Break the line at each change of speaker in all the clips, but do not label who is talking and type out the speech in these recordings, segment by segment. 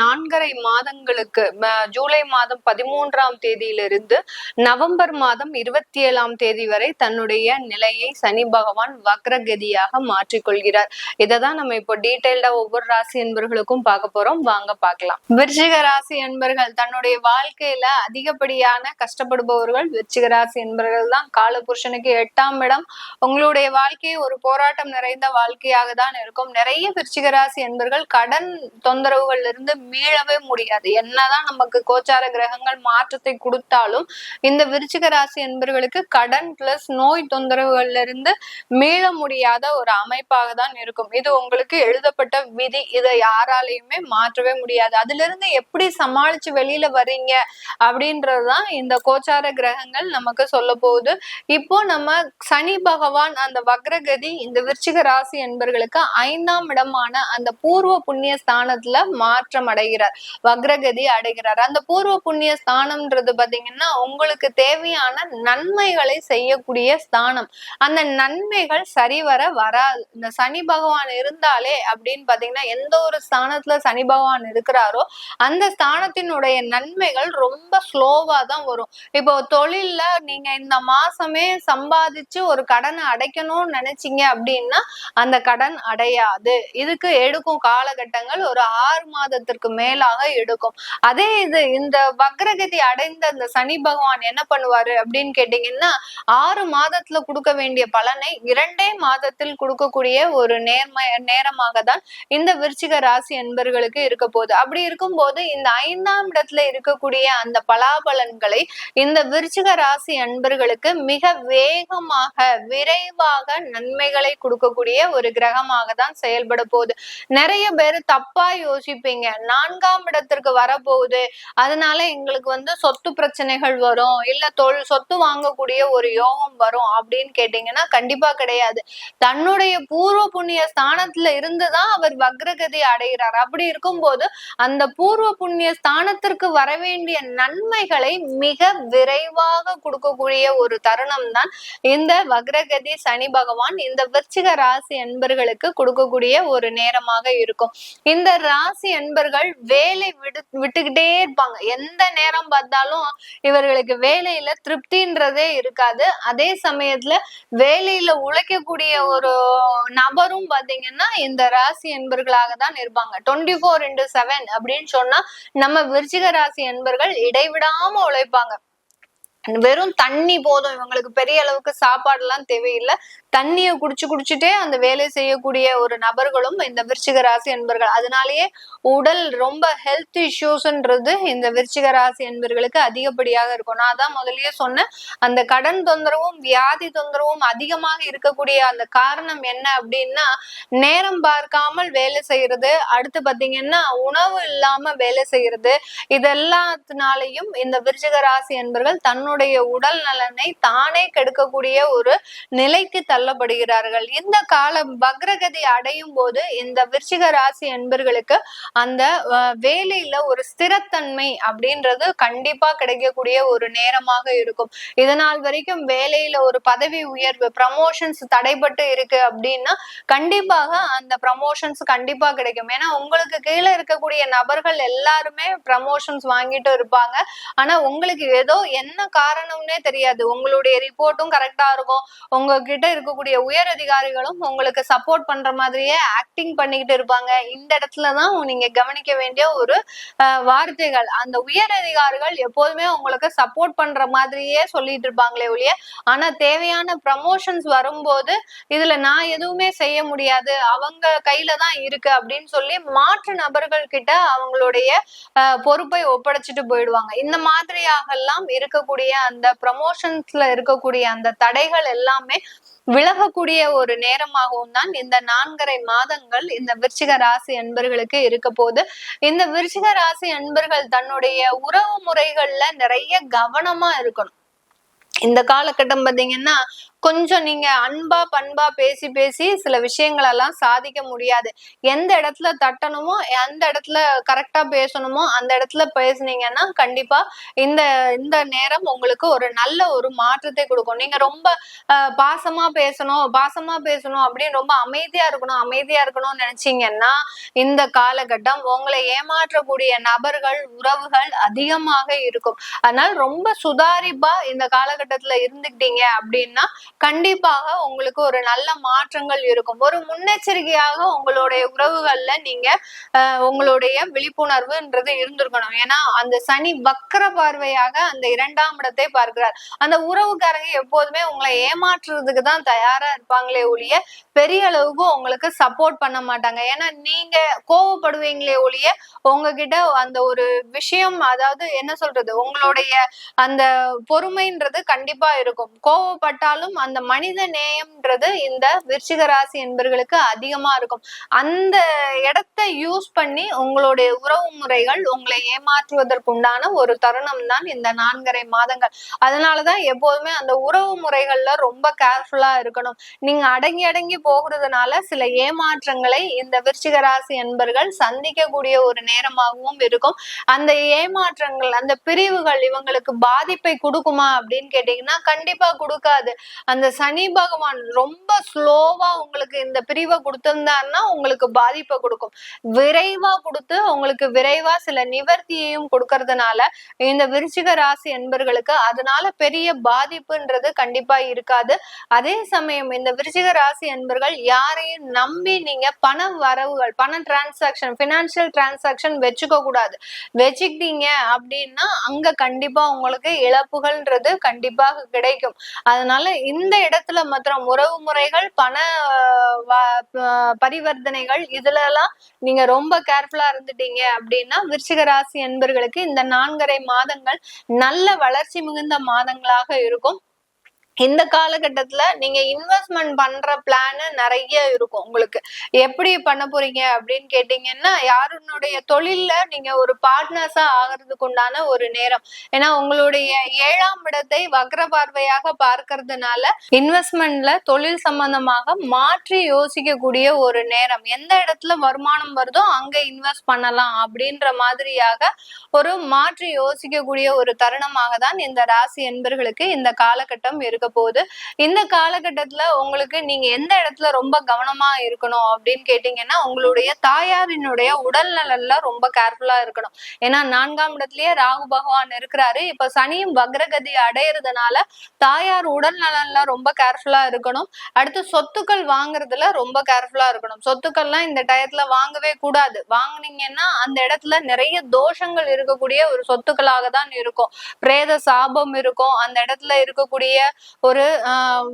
நான்கரை மாதங்களுக்கு ஜூலை மாதம் பதிமூன்றாம் தேதியிலிருந்து நவம்பர் மாதம் இருபத்தி ஏழாம் தேதி வரை தன்னுடைய நிலையை சனி பகவான் வக்ரகதியாக மாற்றிக்கொள்கிறார். இதை தான் நம்ம இப்போ டீட்டெயில்டா ஒவ்வொரு ராசி என்பர்களுக்கும் பார்க்க போறோம். வாங்க பார்க்கலாம். விருச்சிக ராசி என்பர்கள் தன்னுடைய வாழ்க்கையில அதிகப்படியான கஷ்டப்படுபவர்கள் விருச்சிக ராசி என்பர்கள் தான் காலபுருஷனுக்கு எட்டாம் இடம். உங்களுடைய வாழ்க்கை ஒரு போராட்டம் நிறைந்த வாழ்க்கையாக தான் இருக்கும். நிறைய விருச்சிக ராசி என்பர்கள் கடன் தொந்தரவுகள் கிரகங்கள்ல இருந்து மீளவே முடியாது. என்னதான் நமக்கு கோச்சார கிரகங்கள் மாற்றத்தை கொடுத்தாலும் இந்த விருச்சிக ராசி என்பர்களுக்கு கடன் பிளஸ் நோய் தொந்தரவுகள்ல இருந்து மீள முடியாத ஒரு அமைப்பாக தான் இருக்கும். இது உங்களுக்கு எழுதப்பட்ட விதி. இதை யாராலையுமே மாற்றவே முடியாது. அதுல இருந்து எப்படி சமாளிச்சு வெளியில வரீங்க அப்படின்றதுதான் இந்த கோச்சார கிரகங்கள் நமக்கு சொல்ல போகுது இப்போ நம்ம சனி பகவான் அந்த வக்ரகதி இந்த விருச்சிக ராசி என்பர்களுக்கு ஐந்தாம் இடமான அந்த பூர்வ புண்ணிய ஸ்தானத்துல மாற்றம் அடைகிறார் வக்ரகதி அடைகிறார். அந்த பூர்வ புண்ணிய ஸ்தானம்ன்றது பாத்தீங்கன்னா உங்களுக்கு தேவையான நன்மைகளை செய்யக்கூடிய ஸ்தானம். அந்த நன்மைகள் சரிவர வராது. இந்த சனி பகவான் இருந்தாலே அப்படின்னு பாத்தீங்கன்னா எந்த ஒரு ஸ்தானத்துல சனி பகவான் இருக்கிறாரோ அந்த ஸ்தானத்தினுடைய நன்மைகள் ரொம்ப ஸ்லோவா தான் வரும். இப்போ தொழில்ல நீங்க இந்த மாசமே சம்பாதிச்சு ஒரு கடனை அடைக்கணும்னு நினைச்சீங்க அப்படின்னா அந்த கடன் அடையாது. இதுக்கு எடுக்கும் காலகட்டங்கள் ஒரு ஆறு மாதத்திற்கு மேலாக எடுக்கும். அதே இது இந்த வக்ரகதி அடைந்த அந்த சனி பகவான் என்ன பண்ணுவாரு அப்படின்னு கேட்டீங்கன்னா ஆறு மாதத்துல கொடுக்க வேண்டிய பலனை இரண்டே மாதத்தில் கொடுக்கக்கூடிய ஒரு நேர்ம நேரமாக தான் இந்த விருச்சிக ராசி என்பர்களுக்கு இருக்க போகுது. அப்படி இருக்கும்போது இந்த ஐந்தாம் இடத்துல இருக்கக்கூடிய அந்த பலாபலன்களை இந்த விருச்சிக ராசி அன்பர்களுக்கு மிக வேகமாக விரைவாக நன்மைகளை கொடுக்கக்கூடிய ஒரு கிரகமாக தான் செயல்பட போகுது. நிறைய பேர் தப்பா யோசிப்பீங்க. இருப்பீங்க நான்காம் இடத்திற்கு வரப்போகுது. அதனால எங்களுக்கு வந்து சொத்து பிரச்சனைகள் வரும். இல்ல தொழில் சொத்து வாங்கக்கூடிய ஒரு யோகம் வரும் அப்படின்னு கேட்டீங்கன்னா கண்டிப்பா கிடையாது. தன்னுடைய பூர்வ புண்ணிய ஸ்தானத்துல இருந்துதான் அவர் வக்ரகதி அடைகிறார். அப்படி இருக்கும்போது அந்த பூர்வ புண்ணிய ஸ்தானத்திற்கு வர வேண்டிய நன்மைகளை மிக விரைவாக கொடுக்கக்கூடிய ஒரு தருணம் தான் இந்த வக்ரகதி சனி பகவான் இந்த விருச்சிக ராசி என்பர்களுக்கு கொடுக்கக்கூடிய ஒரு நேரமாக இருக்கும். இந்த ராசி என்பர்கள் வேலை விடு விட்டுக்கிட்டே இருப்பாங்க. எந்த நேரம் பார்த்தாலும் இவர்களுக்கு வேலையில திருப்தின்றதே இருக்காது. அதே சமயத்துல வேலையில உழைக்கக்கூடிய ஒரு நபரும் பாத்தீங்கன்னா இந்த ராசி என்பர்களாக தான் இருப்பாங்க. டுவெண்ட்டி ஃபோர் இன்டு செவன் அப்படின்னு சொன்னா நம்ம விருச்சிக ராசி என்பர்கள் இடைவிடாம உழைப்பாங்க. வெறும் தண்ணி போதும். இவங்களுக்கு பெரிய அளவுக்கு சாப்பாடு எல்லாம் தேவையில்லை. தண்ணியை குடிச்சு குடிச்சுட்டே அந்த வேலை செய்யக்கூடிய ஒரு நபர்களும் இந்த விருச்சிக ராசி என்பர்கள் அதனாலேயே உடல் ரொம்ப ஹெல்த் இஷ்யூஸ்ன்றது இந்த விருச்சிக ராசி என்பர்களுக்கு அதிகப்படியாக இருக்கும். நான் தான் முதல்லயே சொன்னேன். அந்த கடன் தொந்தரவும் வியாதி தொந்தரவும் அதிகமாக இருக்கக்கூடிய அந்த காரணம் என்ன அப்படின்னா நேரம் பார்க்காமல் வேலை செய்யறது. அடுத்து பாத்தீங்கன்னா உணவு இல்லாம வேலை செய்யறது. இதெல்லாத்தினாலையும் இந்த விருச்சிக ராசி என்பர்கள் தன்னுடைய உடல் நலனை தானே கெடுக்கக்கூடிய ஒரு நிலைக்கு தள்ளப்படுகிறார்கள். இந்த காலம் வக்ரகதி அடையும் போது இந்த விருச்சிக ராசி என்பர்களுக்கு அந்த வேலையில ஒரு ஸ்திரத்தன்மை அப்படின்றது கண்டிப்பா கிடைக்கக்கூடிய ஒரு நேரமாக இருக்கும். இதனால் வரைக்கும் வேலையில ஒரு பதவி உயர்வு ப்ரமோஷன்ஸ் தடைபட்டு இருக்கு அப்படின்னா கண்டிப்பாக அந்த ப்ரமோஷன்ஸ் கண்டிப்பா கிடைக்கும். ஏன்னா உங்களுக்கு கீழே இருக்கக்கூடிய நபர்கள் எல்லாருமே ப்ரமோஷன்ஸ் வாங்கிட்டு இருப்பாங்க. ஆனா உங்களுக்கு ஏதோ என்ன காரணம்னே தெரியாது. உங்களுடைய ரிப்போர்ட்டும் கரெக்டா இருக்கும். உங்ககிட்ட இருக்கக்கூடிய உயர் அதிகாரிகளும் உங்களுக்கு சப்போர்ட் பண்ற மாதிரியே ஆக்டிங் பண்ணிக்கிட்டு இருப்பாங்க. இந்த இடத்துலதான் நீங்க கவனிக்க வேண்டிய ஒரு வார்த்தைகள். அந்த உயர் அதிகாரிகள் எப்போதுமே உங்களுக்கு சப்போர்ட் பண்ற மாதிரியே சொல்லிட்டு இருப்பாங்களே ஒழிய ஆனா தேவையான ப்ரமோஷன்ஸ் வரும்போது இதுல நான் எதுவுமே செய்ய முடியாது. அவங்க கையில தான் இருக்கு அப்படின்னு சொல்லி மாற்று நபர்கள் கிட்ட அவங்களுடைய பொறுப்பை ஒப்படைச்சிட்டு போயிடுவாங்க. இந்த மாதிரியாக எல்லாம் இருக்கக்கூடிய அந்த ப்ரமோஷன்ஸ்ல இருக்கக்கூடிய அந்த தடைகள் எல்லாமே விலகக்கூடிய ஒரு நேரமாகவும் தான் இந்த நான்கரை மாதங்கள் இந்த விருச்சிக ராசி அன்பர்களுக்கு இருக்க போது இந்த விருச்சிக ராசி அன்பர்கள் தன்னுடைய உறவு முறைகள்ல நிறைய கவனமா இருக்கணும். இந்த காலகட்டம் பாத்தீங்கன்னா கொஞ்சம் நீங்க அன்பா பண்பா பேசி பேசி சில விஷயங்களெல்லாம் சாதிக்க முடியாது. எந்த இடத்துல தட்டணுமோ எந்த இடத்துல கரெக்டா பேசணுமோ அந்த இடத்துல பேசுனீங்கன்னா கண்டிப்பா இந்த இந்த நேரம் உங்களுக்கு ஒரு நல்ல ஒரு மாற்றத்தை கொடுக்கும். நீங்க ரொம்ப பாசமா பேசணும் பாசமா பேசணும் அப்படின்னு ரொம்ப அமைதியா இருக்கணும் அமைதியா இருக்கணும்னு நினைச்சீங்கன்னா இந்த காலகட்டம் உங்களை ஏமாற்றக்கூடிய நபர்கள் உறவுகள் அதிகமாக இருக்கும். அதனால ரொம்ப சுதாரிப்பா இந்த காலகட்டத்துல இருந்துக்கிட்டீங்க அப்படின்னா கண்டிப்பாக உங்களுக்கு ஒரு நல்ல மாற்றங்கள் இருக்கும். ஒரு முன்னெச்சரிக்கையாக உங்களுடைய உறவுகள்ல நீங்க உங்களுடைய விழிப்புணர்வுன்றது இருந்திருக்கணும். ஏன்னா அந்த சனி வக்கர பார்வையாக அந்த இரண்டாம் இடத்தை பார்க்கிறார். அந்த உறவுக்காரங்க எப்போதுமே உங்களை ஏமாற்றுறதுக்கு தான் தயாரா இருப்பாங்களே ஒழிய பெரிய அளவுக்கு உங்களுக்கு சப்போர்ட் பண்ண மாட்டாங்க. ஏன்னா நீங்க கோவப்படுவீங்களே ஒழிய உங்ககிட்ட அந்த ஒரு விஷயம் அதாவது என்ன சொல்றது உங்களுடைய அந்த பொறுமைன்றது கண்டிப்பா இருக்கும். கோவப்பட்டாலும் அந்த மனித நேயம்ன்றது இந்த விருச்சிக ராசி என்பர்களுக்கு அதிகமா இருக்கும். அந்த இடத்த யூஸ் பண்ணி உங்களுடைய உறவு முறைகள் உங்களை ஏமாற்றுவதற்குண்டான ஒரு தருணம் தான் இந்த நான்கரை மாதங்கள். அதனாலதான் எப்போதுமே அந்த உறவு முறைகள்ல ரொம்ப கேர்ஃபுல்லா இருக்கணும். நீங்க அடங்கி அடங்கி போகிறதுனால சில ஏமாற்றங்களை இந்த விருச்சிக ராசி என்பர்கள் சந்திக்கக்கூடிய ஒரு நேரமாகவும் இருக்கும். அந்த ஏமாற்றங்கள் அந்த பிரிவுகள் இவங்களுக்கு பாதிப்பை கொடுக்குமா அப்படின்னு கேட்டீங்கன்னா கண்டிப்பா கொடுக்காது. அந்த சனி பகவான் ரொம்ப ஸ்லோவா உங்களுக்கு இந்த பிரிவை கொடுத்திருந்தாருன்னா உங்களுக்கு பாதிப்பை கொடுக்கும். விரைவா கொடுத்து உங்களுக்கு விரைவா சில நிவர்த்தியையும் கொடுக்கறதுனால இந்த விருச்சிக ராசி என்பர்களுக்கு அதனால பெரிய பாதிப்புன்றது கண்டிப்பா இருக்காது. அதே சமயம் இந்த விருச்சிக ராசி என்பர்கள் யாரையும் நம்பி நீங்க பண வரவுகள் பண டிரான்சாக்ஷன் பினான்சியல் டிரான்சாக்ஷன் வச்சுக்க கூடாது. வச்சுக்கிட்டீங்க அப்படின்னா அங்க கண்டிப்பா உங்களுக்கு இழப்புகள்ன்றது கண்டிப்பாக கிடைக்கும். அதனால இந்த இந்த இடத்துல மாத்திரம் உறவு முறைகள் பண பரிவர்த்தனைகள் இதுல எல்லாம் நீங்க ரொம்ப கேர்ஃபுல்லா இருந்துட்டீங்க அப்படின்னா விருச்சிக ராசி என்பர்களுக்கு இந்த நான்கரை மாதங்கள் நல்ல வளர்ச்சி மிகுந்த மாதங்களாக இருக்கும். இந்த காலகட்டத்துல நீங்க இன்வெஸ்ட்மெண்ட் பண்ற பிளான் நிறைய இருக்கும் உங்களுக்கு. எப்படி பண்ண போறீங்க அப்படின்னு கேட்டீங்கன்னா யாருனுடைய தொழில்ல நீங்க ஒரு பார்ட்னர்ஸா ஆகிறதுக்கு உண்டான ஒரு நேரம். ஏன்னா உங்களுடைய ஏழாம் இடத்தை வக்ர பார்வையாக பார்க்கறதுனால இன்வெஸ்ட்மெண்ட்ல தொழில் சம்பந்தமாக மாற்றி யோசிக்கக்கூடிய ஒரு நேரம். எந்த இடத்துல வருமானம் வருதோ அங்க இன்வெஸ்ட் பண்ணலாம் அப்படின்ற மாதிரியாக ஒரு மாற்றி யோசிக்கக்கூடிய ஒரு தருணமாக தான் இந்த ராசி என்பர்களுக்கு இந்த காலகட்டம் இருக்க போகுது. இந்த காலகட்டத்துல உங்களுக்கு நீங்க எந்த இடத்துல ரொம்ப கவனமா இருக்கணும் அப்படின்னு கேட்டீங்கன்னா உங்களுடைய தாயாரினுடைய உடல் நலன்ல ரொம்ப கேர்ஃபுல்லா இருக்கணும். ஏன்னா நான்காம் இடத்துலயே ராகு பகவான் இருக்கிறாரு. இப்ப சனியும் வக்ரகதி அடையிறதுனால தாயார் உடல் நலன்ல ரொம்ப கேர்ஃபுல்லா இருக்கணும். அடுத்து சொத்துக்கள் வாங்குறதுல ரொம்ப கேர்ஃபுல்லா இருக்கணும். சொத்துக்கள்லாம் இந்த டயத்துல வாங்கவே கூடாது. வாங்கினீங்கன்னா அந்த இடத்துல நிறைய தோஷங்கள் இருக்கக்கூடிய ஒரு சொத்துக்களாக தான் இருக்கும். பிரேத சாபம் இருக்கும். அந்த இடத்துல இருக்கக்கூடிய ஒரு ஆஹ்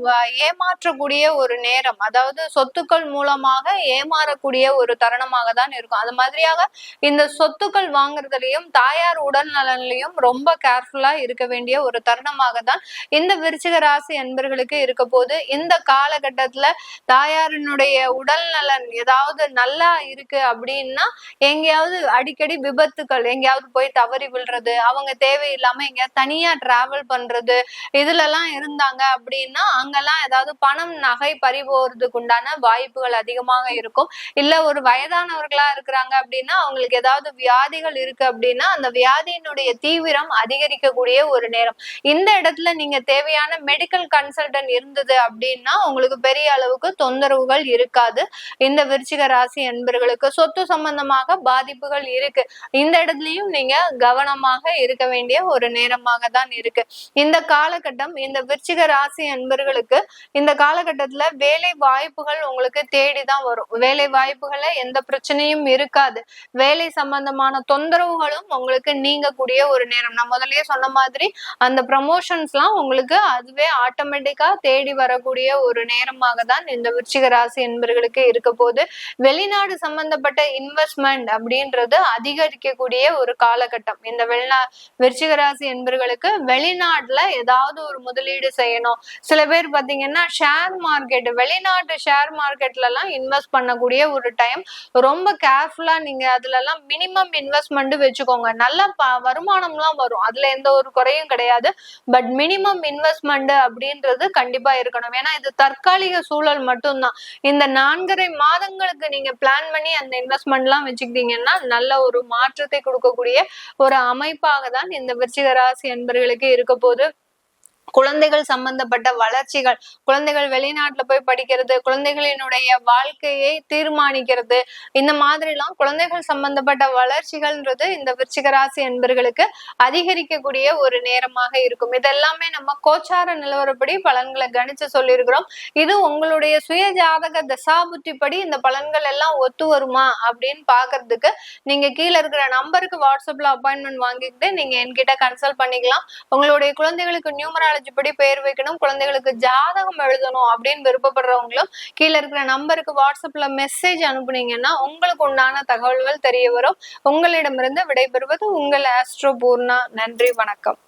ஏமாற்றக்கூடிய ஒரு நேரம். அதாவது சொத்துக்கள் மூலமாக ஏமாறக்கூடிய ஒரு தருணமாக தான் இருக்கும். அது மாதிரியாக இந்த சொத்துக்கள் வாங்குறதுலயும் தாயார் உடல் நலன்லயும் ரொம்ப கேர்ஃபுல்லா இருக்க வேண்டிய ஒரு தருணமாக தான் இந்த விருச்சிக ராசி அன்பர்களுக்கு இருக்க போது இந்த காலகட்டத்துல தாயாரினுடைய உடல் நலன் ஏதாவது நல்லா இருக்கு அப்படின்னா எங்கேயாவது அடிக்கடி விபத்துக்கள் எங்கேயாவது போய் தவறி விழுறது அவங்க தேவையில்லாம எங்கேயாவது தனியா டிராவல் பண்றது இதுல எல்லாம் இருந்தா இருந்தாங்க அப்படின்னா அங்கெல்லாம் ஏதாவது பணம் நகை பறி போறதுக்கு உண்டான வாய்ப்புகள் அதிகமாக இருக்கும். இல்ல ஒரு வயதானவர்களா இருக்கிறாங்க அப்படின்னா அவங்களுக்கு ஏதாவது வியாதிகள் இருக்கு அப்படின்னா அந்த வியாதியினுடைய தீவிரம் அதிகரிக்கக்கூடிய ஒரு நேரம். இந்த இடத்துல நீங்க தேவையான மெடிக்கல் கன்சல்டன்ட் இருந்தது அப்படின்னா உங்களுக்கு பெரிய அளவுக்கு தொந்தரவுகள் இருக்காது. இந்த விருச்சிக ராசி என்பர்களுக்கு சொத்து சம்பந்தமாக பாதிப்புகள் இருக்கு. இந்த இடத்துலயும் நீங்க கவனமாக இருக்க வேண்டிய ஒரு நேரமாக தான் இருக்கு. இந்த காலகட்டம் இந்த விருச்சிக ராசி அன்பர்களுக்கு இந்த காலகட்டத்துல வேலை வாய்ப்புகள் உங்களுக்கு தேடிதான் வரும். வேலை வாய்ப்புகள்ல எந்த பிரச்சனையும் இருக்காது. வேலை சம்பந்தமான தொந்தரவுகளும் உங்களுக்கு நீங்கக்கூடிய ஒரு நேரம். நான் முதல்லயே சொன்ன மாதிரி அந்த ப்ரமோஷன்ஸ்லாம் உங்களுக்கு அதுவே ஆட்டோமேட்டிக்கா தேடி வரக்கூடிய ஒரு நேரமாக தான் இந்த விருச்சிக ராசி என்பர்களுக்கு இருக்க போது வெளிநாடு சம்பந்தப்பட்ட இன்வெஸ்ட்மெண்ட் அப்படின்றது அதிகரிக்கக்கூடிய ஒரு காலகட்டம். இந்த வெளிநா விருச்சிக ராசி என்பர்களுக்கு வெளிநாட்டுல ஏதாவது ஒரு முதலீடு செய்யணும். சில பேர் பாத்தீங்கன்னா ஷேர் மார்க்கெட் வெளிநாட்டு ஷேர் மார்க்கெட்ல எல்லாம் இன்வெஸ்ட் பண்ணக்கூடிய ஒரு டைம் ரொம்ப கேர்ஃபுல்லா நீங்க அதுல எல்லாம் மினிமம் இன்வெஸ்ட்மெண்ட் வச்சுக்கோங்க. நல்ல ப- வருமானம்லாம் வரும். அதுல எந்த ஒரு குறையும் கிடையாது. பட் மினிமம் இன்வெஸ்ட்மெண்ட் அப்படின்றது கண்டிப்பா இருக்கணும். ஏன்னா இது தற்காலிக சூழல் மட்டும்தான். இந்த நான்கரை மாதங்களுக்கு நீங்க பிளான் பண்ணி அந்த இன்வெஸ்ட்மெண்ட் எல்லாம் வச்சுக்கிட்டீங்கன்னா நல்ல ஒரு மாற்றத்தை கொடுக்கக்கூடிய ஒரு அமைப்பாக தான் இந்த விருச்சிக ராசி என்பர்களுக்கு இருக்க போது குழந்தைகள் சம்பந்தப்பட்ட வளர்ச்சிகள் குழந்தைகள் வெளிநாட்டுல போய் படிக்கிறது குழந்தைகளினுடைய வாழ்க்கையை தீர்மானிக்கிறது இந்த மாதிரி எல்லாம் குழந்தைகள் சம்பந்தப்பட்ட வளர்ச்சிகள்ன்றது இந்த விருச்சிகராசி என்பர்களுக்கு அதிகரிக்கக்கூடிய ஒரு நேரமாக இருக்கும். இதெல்லாமே நம்ம கோச்சார நிலவரப்படி பலன்களை கணிச்சு சொல்லியிருக்கிறோம். இது உங்களுடைய சுய ஜாதக தசாபுத்திப்படி இந்த பலன்கள் எல்லாம் ஒத்து வருமா அப்படின்னு பாக்குறதுக்கு நீங்க கீழே இருக்கிற நம்பருக்கு வாட்ஸ்அப்ல அப்பாயின்மெண்ட் வாங்கிக்கிட்டு நீங்க என்கிட்ட கன்சல்ட் பண்ணிக்கலாம். உங்களுடைய குழந்தைகளுக்கு நியூமராலஜி படி பெயர் வைக்கணும் குழந்தைகளுக்கு ஜாதகம் எழுதணும் அப்படின்னு விருப்பப்படுறவங்களும் கீழே இருக்கிற நம்பருக்கு வாட்ஸ்அப்ல மெசேஜ் அனுப்புனீங்கன்னா உங்களுக்கு உண்டான தகவல்கள் தெரிய வரும். உங்களிடமிருந்து விடைபெறுவது உங்கள் ஆஸ்ட்ரோ பூர்ணா நன்றி வணக்கம்.